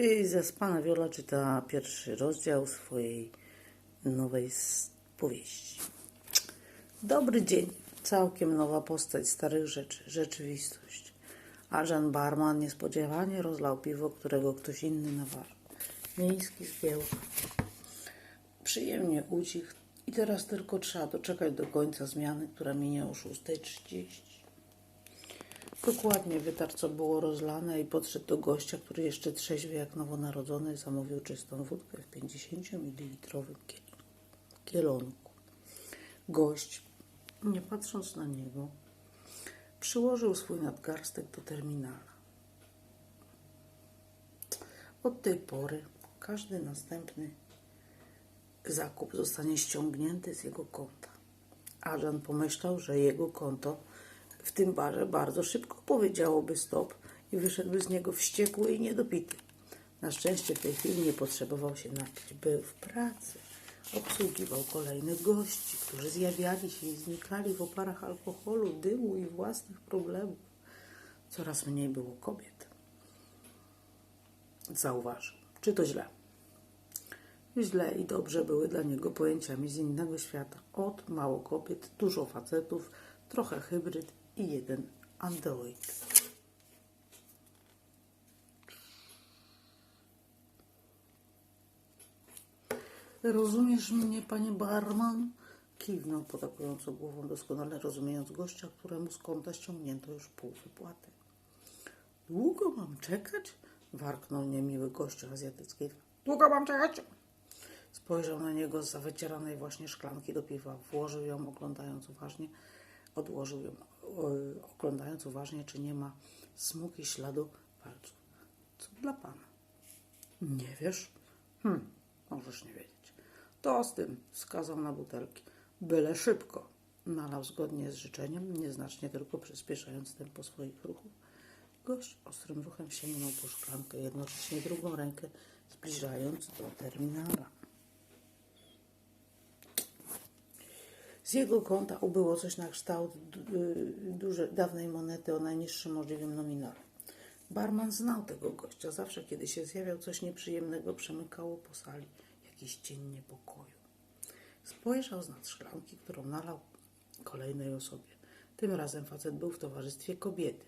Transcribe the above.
I zaspana Wiola czyta pierwszy rozdział swojej nowej powieści. Dobry dzień. Całkiem nowa postać starych rzeczy. Rzeczywistość. Ażan Barman niespodziewanie rozlał piwo, którego ktoś inny nawarł. Miejski zgiełk. Przyjemnie ucichł i teraz tylko trzeba doczekać do końca zmiany, która minie o 6.30. Dokładnie wytarł, co było rozlane i podszedł do gościa, który jeszcze trzeźwy jak nowonarodzony zamówił czystą wódkę w 50 ml kielonku. Gość, nie patrząc na niego, przyłożył swój nadgarstek do terminala. Od tej pory każdy następny zakup zostanie ściągnięty z jego konta. Adrian pomyślał, że jego konto w tym barze bardzo szybko powiedziałoby stop i wyszedłby z niego wściekły i niedopity. Na szczęście w tej chwili nie potrzebował się napić. Był w pracy. Obsługiwał kolejnych gości, którzy zjawiali się i znikali w oparach alkoholu, dymu i własnych problemów. Coraz mniej było kobiet. Zauważył. Czy to źle? Źle i dobrze były dla niego pojęciami z innego świata. Od mało kobiet, dużo facetów, trochę hybryd i jeden android. Rozumiesz mnie, panie barman? Kiwnął potakująco głową, doskonale rozumiejąc gościa, któremu z konta ściągnięto już pół wypłaty. Długo mam czekać? Warknął niemiły gościu azjatyckiej. Długo mam czekać? Spojrzał na niego z wycieranej właśnie szklanki do piwa. Włożył ją, oglądając uważnie. Odłożył ją, e, oglądając uważnie, czy nie ma smugi śladu palców. Co dla pana? Nie wiesz? Hm, możesz nie wiedzieć. To z tym, wskazał na butelki. Byle szybko. Nalał zgodnie z życzeniem, nieznacznie tylko przyspieszając tempo swoich ruchów. Gość ostrym ruchem sięgnął po szklankę, jednocześnie drugą rękę zbliżając do terminala. Z jego konta ubyło coś na kształt y, duże, dawnej monety o najniższym możliwym nominale. Barman znał tego gościa. Zawsze, kiedy się zjawiał coś nieprzyjemnego, przemykało po sali jakiś cień niepokoju. Spojrzał z nad szklanki, którą nalał kolejnej osobie. Tym razem facet był w towarzystwie kobiety.